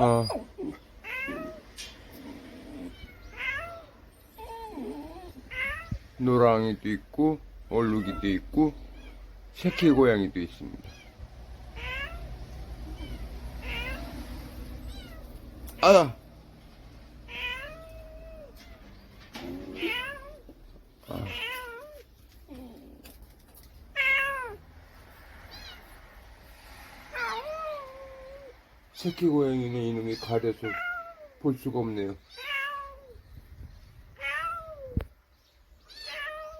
어. 노랑이도 있고, 얼룩이도 있고, 새끼 고양이도 있습니다. 아! 아. 새끼 고양이는 이놈이 가려서 볼 수가 없네요.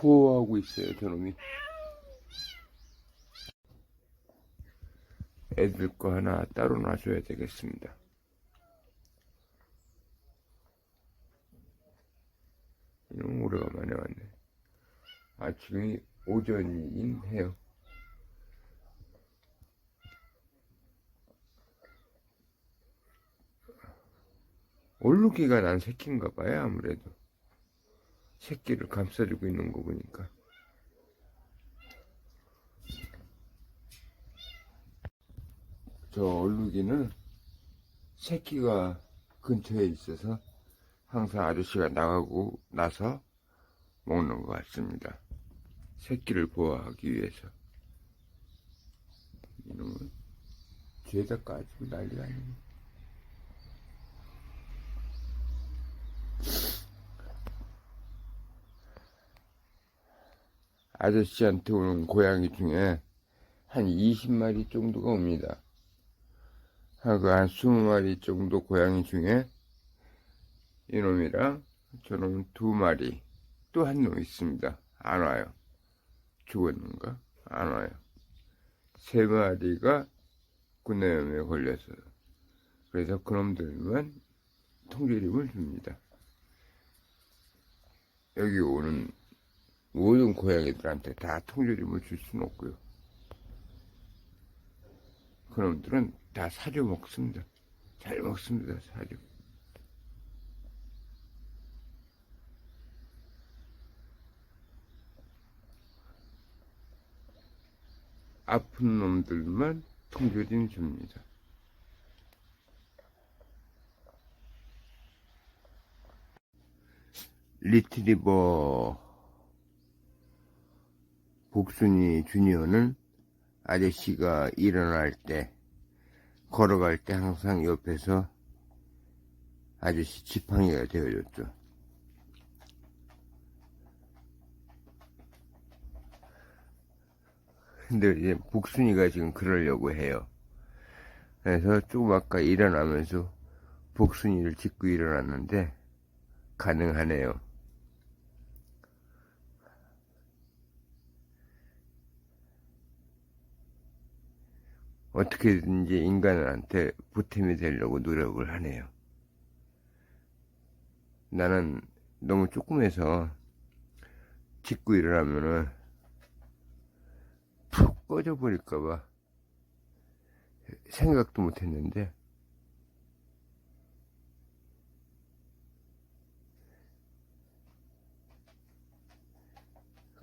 보호하고 있어요, 저놈이. 애들 거 하나 따로 놔줘야 되겠습니다. 이놈 오래간만에 왔네. 아, 지금이 오전이긴 해요. 올루기가 난 새끼인가 봐요, 아무래도. 새끼를 감싸주고 있는 거 보니까. 저 얼룩이는 새끼가 근처에 있어서 항상 아저씨가 나가고 나서 먹는 것 같습니다. 새끼를 보호하기 위해서. 이놈은 죄다 까지고 난리가 아니네. 아저씨한테 오는 고양이 중에 한 20마리 정도가 옵니다. 하고 한 20마리 정도 고양이 중에 이놈이랑 저놈 두 마리 또 한 놈 있습니다. 안 와요. 죽었는가? 안 와요. 세 마리가 구내염에 걸려서 그래서 그놈들만 통조림을 줍니다. 여기 오는 모든 고양이들한테 다 통조림을 줄 수는 없고요. 그놈들은 다 사료 먹습니다. 잘 먹습니다, 사료. 아픈 놈들만 통조림 줍니다. 리트리버 복순이 주니어는 아저씨가 일어날 때, 걸어갈 때 항상 옆에서 아저씨 지팡이가 되어줬죠. 근데 이제 복순이가 지금 그러려고 해요. 그래서 조금 아까 일어나면서 복순이를 짚고 일어났는데 가능하네요. 어떻게든지 인간한테 보탬이 되려고 노력을 하네요. 나는 너무 조금해서 짚고 일어나면은 푹 꺼져버릴까봐 생각도 못 했는데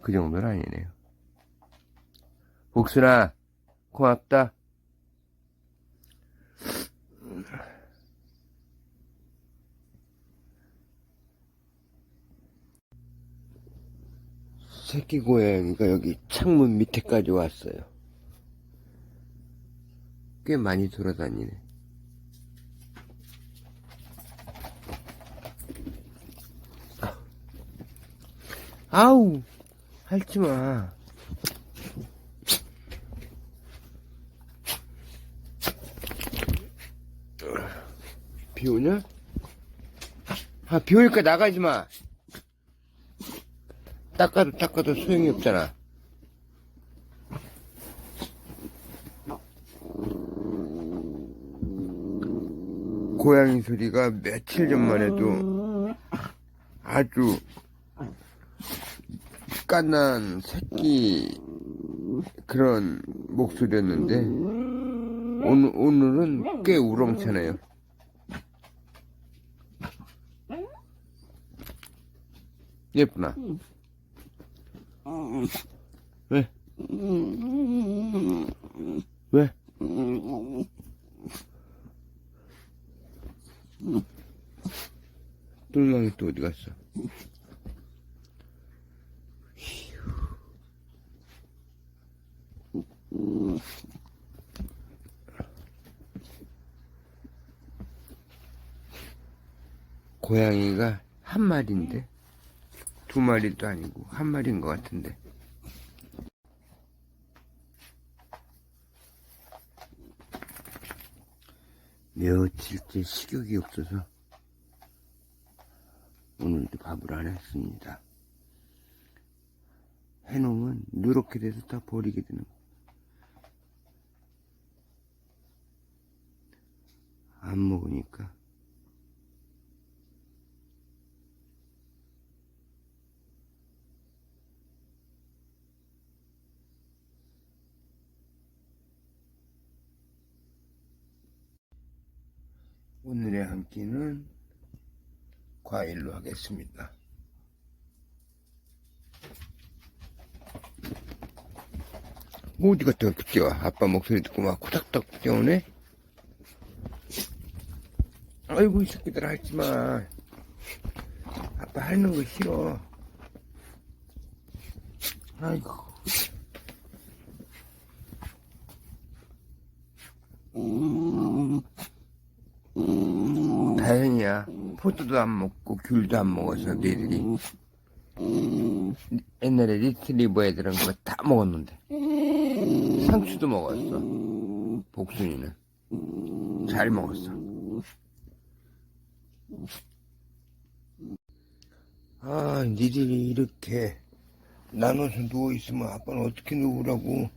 그 정도는 아니네요. 복순아, 고맙다. 새끼 고양이가 여기 창문 밑에까지 왔어요. 꽤 많이 돌아다니네. 아우, 핥지 마. 비 오냐? 아, 비 오니까 나가지 마. 닦아도 닦아도 소용이 없잖아. 고양이 소리가 며칠 전만 해도 아주 깐난 새끼 그런 목소리였는데 오늘, 오늘은 꽤 우렁차네요. 예쁘나? 왜? 왜? 똘망이 또 어디 갔어? 고양이가 한 마리인데 두 마리도 아니고 한 마리인 것 같은데 며칠째 식욕이 없어서 오늘도 밥을 안 했습니다. 해놓으면 누렇게 돼서 다 버리게 되는 거. 안 먹으니까 오늘의 한 끼는 과일로 하겠습니다. 어디 갔다 뛰어? 아빠 목소리 듣고 막 코닥닥 뛰어오네? 아이고, 이 새끼들 하지 마. 아빠 하는 거 싫어. 아이고. 다 행이야. 포도도 안 먹고 귤도 안 먹어서 너희들이 옛날에 리트리버 애들은 그거 다 먹었는데 상추도 먹었어. 복순이는 잘 먹었어. 아, 니들이 이렇게 나눠서 누워있으면 아빠는 어떻게 누우라고.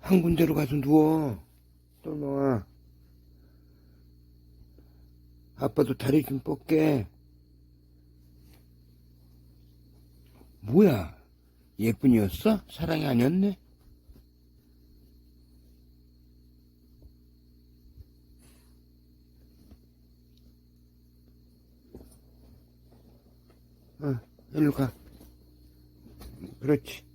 한 군데로 가서 누워. 똘망아. 아빠도 다리 좀 뻗게. 뭐야? 예쁜이었어? 사랑이 아니었네? 어, 일로 가. 그렇지.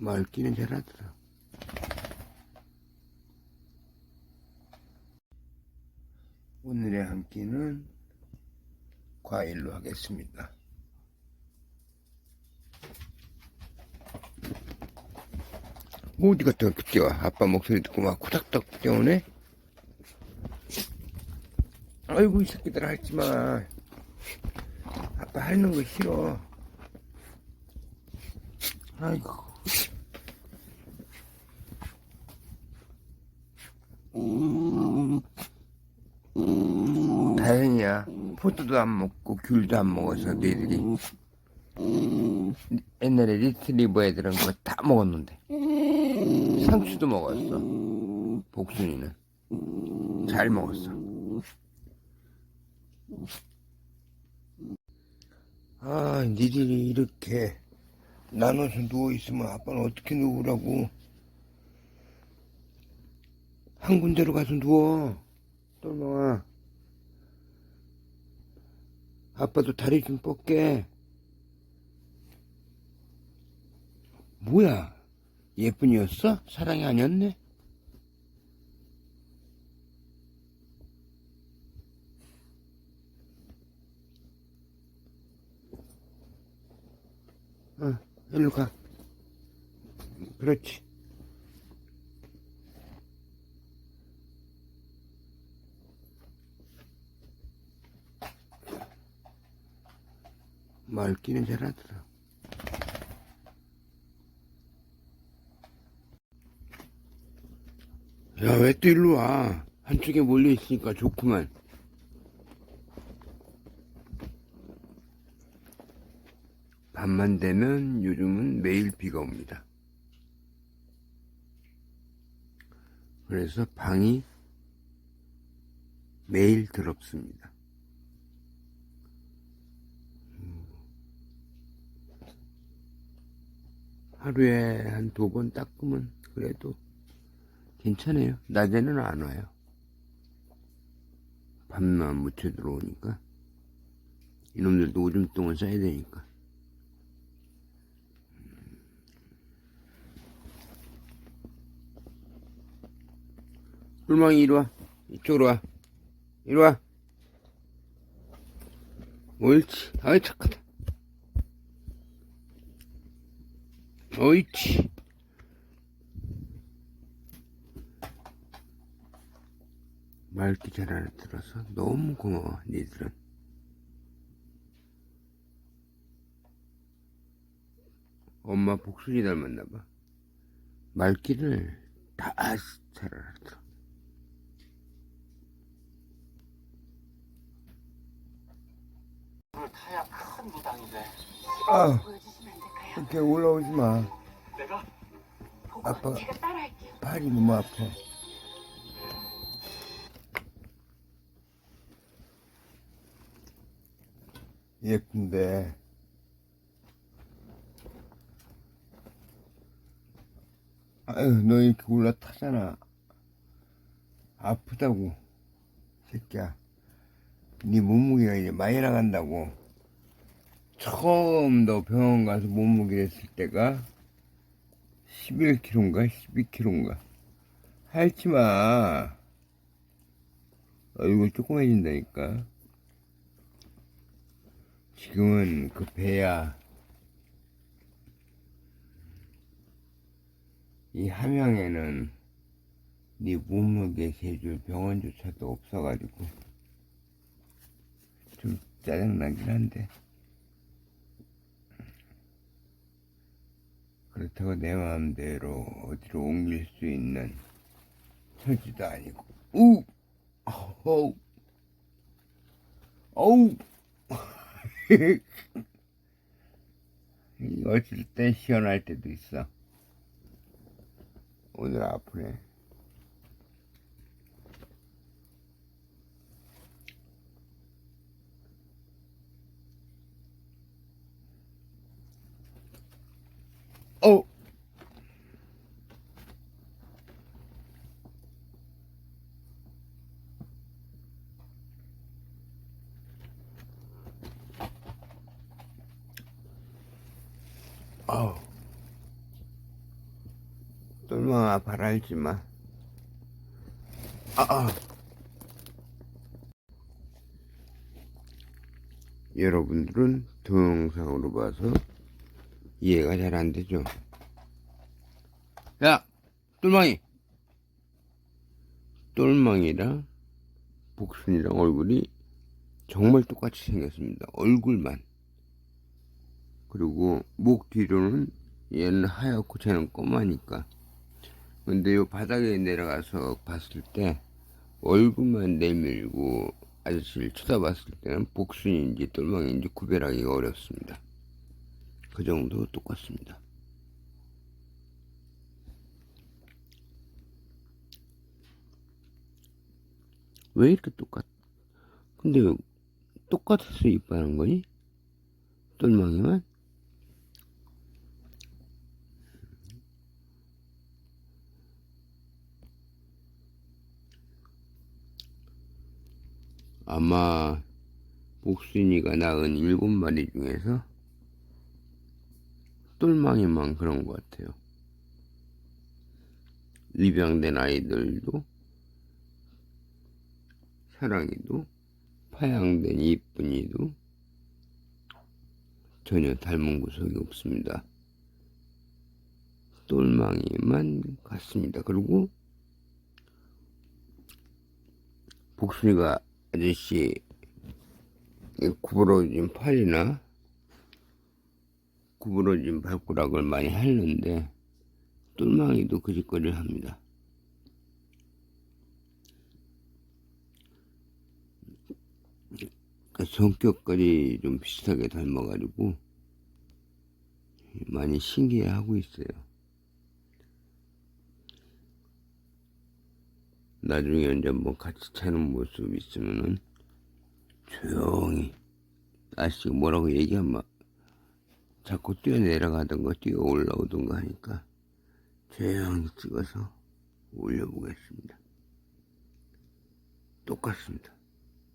말귀는 잘하더라. 오늘의 한 끼는 과일로 하겠습니다. 어디 갔다 이렇게 뛰어? 아빠 목소리 듣고 막 코닥닥 뛰어오네? 아이고, 이 새끼들 하지 마. 아빠 하는 거 싫어. 아이고. 다행이야. 포도도 안 먹고 귤도 안 먹어서 너희들이 옛날에 리트리버 애들은 그거 다 먹었는데 상추도 먹었어. 복순이는 잘 먹었어. 아, 니들이 이렇게 나눠서 누워있으면 아빠는 어떻게 누우라고. 한 군데로 가서 누워. 똘망아. 아빠도 다리 좀 뻗게. 뭐야? 예쁜이었어? 사랑이 아니었네? 어, 일로 가. 그렇지. 말귀는 잘하더라. 야, 왜 또 일로 와? 한쪽에 몰려 있으니까 좋구만. 밤만 되면 요즘은 매일 비가 옵니다. 그래서 방이 매일 더럽습니다. 하루에 한 두 번 닦으면 그래도 괜찮아요. 낮에는 안 와요. 밤만 묻혀 들어오니까. 이놈들도 오줌 똥을 싸야 되니까. 음. 꿀망이 이리 와. 이쪽으로 와. 이리 와. 옳지. 아이, 착하다. 옳지. 말귀 잘 알아들어서 너무 고마워, 니들은. 엄마 복순이 닮았나봐. 말귀를 다 잘 알아들어. 타야 큰 무당인데 아, 이렇게 올라오지 마. 내가 아빠가- 제가 따라할게요. 발이 너무 아파. 예쁜데. 아유, 너 이렇게 올라타잖아. 아프다고. 새끼야. 네 몸무게가 이제 많이 나간다고. 처음 너 병원 가서 몸무게 했을 때가 11kg인가? 12kg인가? 할지 마. 얼굴 조그매진다니까. 지금은 그 배야. 이 함양에는 네 몸무게 재줄 병원조차도 없어가지고 좀 짜증나긴 한데 그렇다고 내 마음대로 어디로 옮길 수 있는 처지도 아니고. 우! 어우! 어우! 이 어쩔 땐 시원할 때도 있어. 오늘 아프네 어 아우 똘망아 바랄지 마 아, 아. 여러분들은 동영상으로 봐서 이해가 잘 안 되죠? 야 똘망이. 똘망이랑 복순이랑 얼굴이 정말 똑같이 생겼습니다. 얼굴만. 그리고 목 뒤로는 얘는 하얗고 쟤는 검하니까 근데 요 바닥에 내려가서 봤을 때 얼굴만 내밀고 아저씨를 쳐다봤을 때는 복순인지 똘망인지 구별하기가 어렵습니다 그 정도 똑같습니다 왜 이렇게 똑같 근데 왜 똑같아서 이뻐하는 거니? 똘망이만? 아마 복순이가 낳은 일곱 마리 중에서 똘망이만 그런 것 같아요. 입양된 아이들도 사랑이도 파양된 이쁜이도 전혀 닮은 구석이 없습니다. 똘망이만 같습니다. 그리고 복순이가 아저씨 이 구부러진 팔이나 구부러진 발가락을 많이 핥는데 똘망이도 그 짓거리를 합니다. 그 성격까지 좀 비슷하게 닮아가지고 많이 신기해하고 있어요. 나중에 이제 뭐 같이 차는 모습 있으면은 조용히 아저씨가 뭐라고 얘기하면 자꾸 뛰어내려가던가 뛰어 올라오던가 하니까 조용히 찍어서 올려보겠습니다. 똑같습니다.